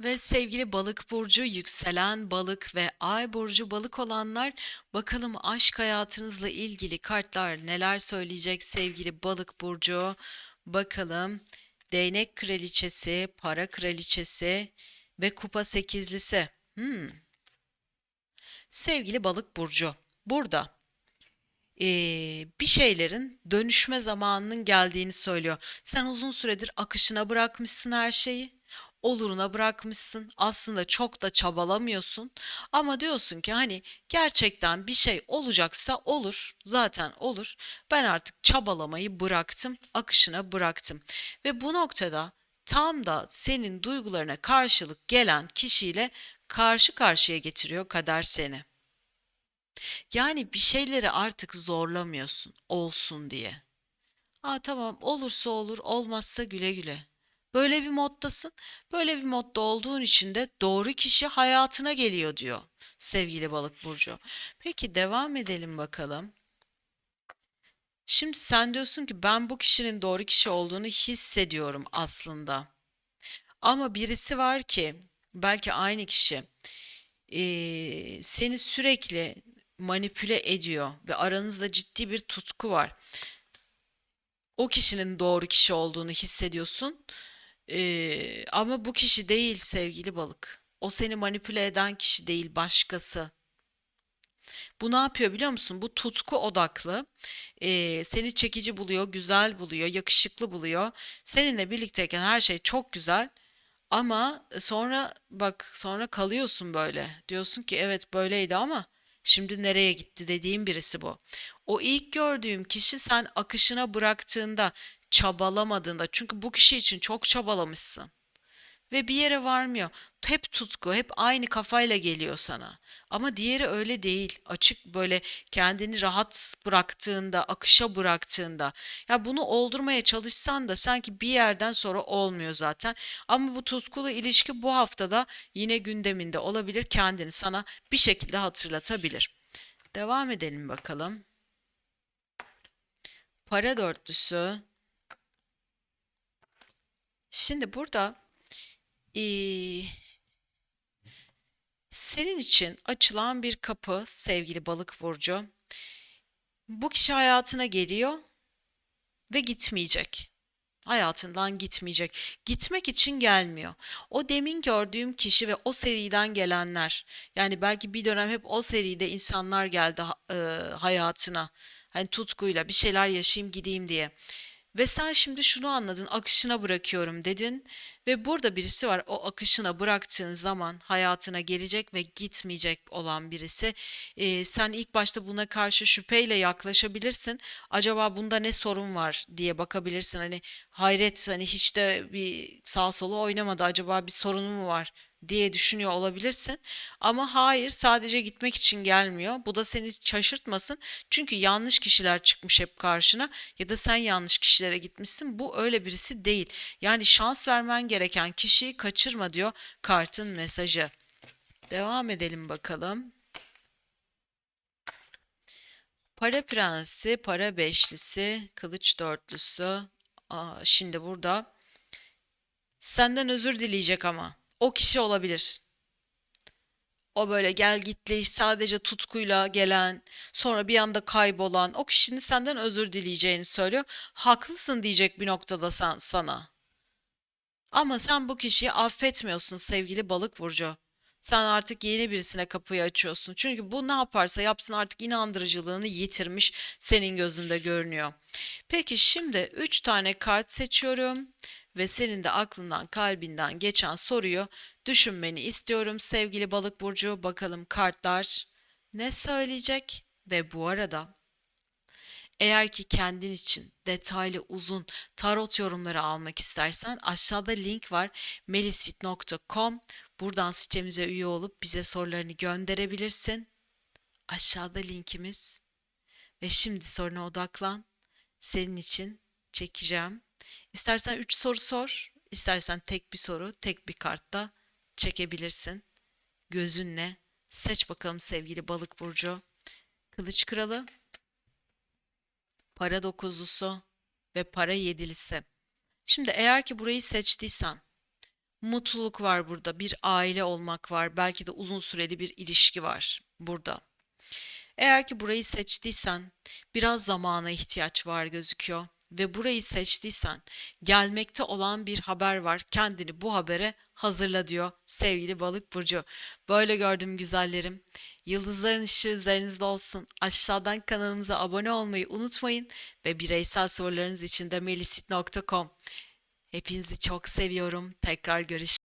Ve sevgili balık burcu, yükselen balık ve ay burcu balık olanlar bakalım aşk hayatınızla ilgili kartlar neler söyleyecek sevgili balık burcu. Bakalım değnek kraliçesi, para kraliçesi ve kupa sekizlisi. Hmm. Sevgili balık burcu, burada eee, bir şeylerin dönüşme zamanının geldiğini söylüyor. Sen uzun süredir akışına bırakmışsın her şeyi. Oluruna bırakmışsın. Aslında çok da çabalamıyorsun. Ama diyorsun ki hani gerçekten bir şey olacaksa olur. Zaten olur. Ben artık çabalamayı bıraktım. Akışına bıraktım. Ve bu noktada tam da senin duygularına karşılık gelen kişiyle karşı karşıya getiriyor kader seni. Yani bir şeyleri artık zorlamıyorsun olsun diye. Aa tamam olursa olur, olmazsa güle güle. Böyle bir moddasın. Böyle bir modda olduğun için de doğru kişi hayatına geliyor diyor sevgili balık burcu. Peki devam edelim bakalım. Şimdi sen diyorsun ki ben bu kişinin doğru kişi olduğunu hissediyorum aslında. Ama birisi var ki belki aynı kişi eee, seni sürekli manipüle ediyor ve aranızda ciddi bir tutku var. O kişinin doğru kişi olduğunu hissediyorsun. Eee, ama bu kişi değil sevgili balık. O seni manipüle eden kişi değil, başkası. Bu ne yapıyor biliyor musun? Bu tutku odaklı. Eee, seni çekici buluyor, güzel buluyor, yakışıklı buluyor. Seninle birlikteyken her şey çok güzel. Ama sonra bak sonra kalıyorsun böyle. Diyorsun ki evet böyleydi ama şimdi nereye gitti dediğim birisi bu. O ilk gördüğüm kişi sen akışına bıraktığında, çabalamadığında çünkü bu kişi için çok çabalamışsın ve bir yere varmıyor. Hep tutku, hep aynı kafayla geliyor sana. Ama diğeri öyle değil. Açık böyle kendini rahat bıraktığında, akışa bıraktığında. Ya bunu oldurmaya çalışsan da sanki bir yerden sonra olmuyor zaten. Ama bu tutkulu ilişki bu haftada yine gündeminde olabilir. Kendini sana bir şekilde hatırlatabilir. Devam edelim bakalım. Para dörtlüsü. Şimdi burada eee, senin için açılan bir kapı sevgili balık burcu. Bu kişi hayatına geliyor ve gitmeyecek. Hayatından gitmeyecek. Gitmek için gelmiyor. O demin gördüğüm kişi ve o seriden gelenler. Yani belki bir dönem hep o seride insanlar geldi e, hayatına. Hani tutkuyla bir şeyler yaşayayım gideyim diye. Ve sen şimdi şunu anladın, akışına bırakıyorum dedin ve burada birisi var. O akışına bıraktığın zaman hayatına gelecek ve gitmeyecek olan birisi. Ee, sen ilk başta buna karşı şüpheyle yaklaşabilirsin. Acaba bunda ne sorun var diye bakabilirsin. Hani hayret hani hiç de bir sağ solu oynamadı. Acaba bir sorunu mu var? Diye düşünüyor olabilirsin. Ama hayır, sadece gitmek için gelmiyor. Bu da seni şaşırtmasın. Çünkü yanlış kişiler çıkmış hep karşına ya da sen yanlış kişilere gitmişsin. Bu öyle birisi değil. Yani şans vermen gereken kişiyi kaçırma diyor kartın mesajı. Devam edelim bakalım. Para prensi, para beşlisi, kılıç dörtlüsü. Aa, şimdi burada senden özür dileyecek ama. O kişi olabilir. O böyle gel gitli sadece tutkuyla gelen, sonra bir anda kaybolan o kişinin senden özür dileyeceğini söylüyor. Haklısın diyecek bir noktada sen, sana. Ama sen bu kişiyi affetmiyorsun sevgili balık burcu. Sen artık yeni birisine kapıyı açıyorsun. Çünkü bu ne yaparsa yapsın artık inandırıcılığını yitirmiş senin gözünde görünüyor. Peki şimdi 3 tane kart seçiyorum ve senin de aklından kalbinden geçen soruyu düşünmeni istiyorum sevgili balık burcu. Bakalım kartlar ne söyleyecek? Ve bu arada eğer ki kendin için detaylı uzun tarot yorumları almak istersen aşağıda link var melisit.com. Buradan sitemize üye olup bize sorularını gönderebilirsin. Aşağıda linkimiz. Ve şimdi soruna odaklan. Senin için çekeceğim. İstersen 3 soru sor, istersen tek bir soru, tek bir kartta çekebilirsin. Gözünle seç bakalım sevgili balık burcu. Kılıç kralı, para dokuzlusu ve para yedilisi. Şimdi eğer ki burayı seçtiysen Mutluluk var burada, bir aile olmak var, belki de uzun süreli bir ilişki var burada. Eğer ki burayı seçtiysen biraz zamana ihtiyaç var gözüküyor ve burayı seçtiysen gelmekte olan bir haber var. Kendini bu habere hazırla diyor sevgili balık burcu. Böyle gördüm güzellerim. Yıldızların ışığı üzerinizde olsun. Aşağıdan kanalımıza abone olmayı unutmayın ve bireysel sorularınız için de melisit.com. Hepinizi çok seviyorum. Tekrar görüşürüz.